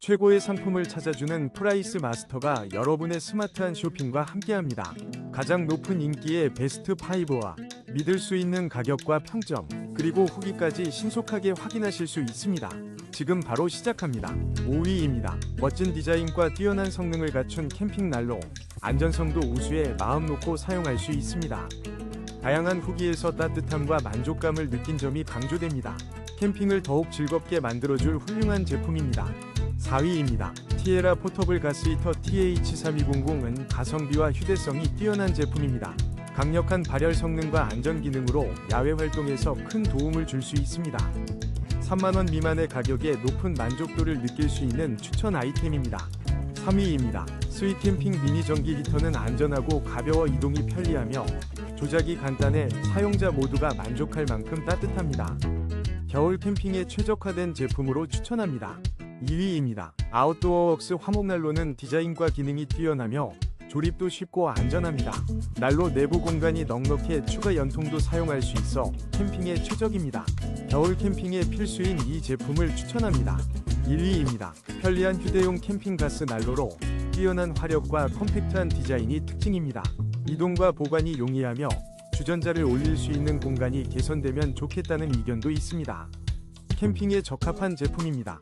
최고의 상품을 찾아주는 프라이스 마스터가 여러분의 스마트한 쇼핑과 함께합니다. 가장 높은 인기의 베스트 5와 믿을 수 있는 가격과 평점, 그리고 후기까지 신속하게 확인하실 수 있습니다. 지금 바로 시작합니다. 5위입니다. 멋진 디자인과 뛰어난 성능을 갖춘 캠핑 난로, 안전성도 우수해 마음 놓고 사용할 수 있습니다. 다양한 후기에서 따뜻함과 만족감을 느낀 점이 강조됩니다. 캠핑을 더욱 즐겁게 만들어줄 훌륭한 제품입니다. 4위입니다. 티에라 포터블 가스 히터 TH3200은 가성비와 휴대성이 뛰어난 제품입니다. 강력한 발열 성능과 안전 기능으로 야외 활동에서 큰 도움을 줄 수 있습니다. 3만원 미만의 가격에 높은 만족도를 느낄 수 있는 추천 아이템입니다. 3위입니다. 스윗 캠핑 미니 전기 히터는 안전하고 가벼워 이동이 편리하며 조작이 간단해 사용자 모두가 만족할 만큼 따뜻합니다. 겨울 캠핑에 최적화된 제품으로 추천합니다. 2위입니다. 아웃도어웍스 화목난로는 디자인과 기능이 뛰어나며 조립도 쉽고 안전합니다. 난로 내부 공간이 넉넉해 추가 연통도 사용할 수 있어 캠핑에 최적입니다. 겨울 캠핑에 필수인 이 제품을 추천합니다. 1위입니다. 편리한 휴대용 캠핑 가스 난로로 뛰어난 화력과 컴팩트한 디자인이 특징입니다. 이동과 보관이 용이하며 주전자를 올릴 수 있는 공간이 개선되면 좋겠다는 의견도 있습니다. 캠핑에 적합한 제품입니다.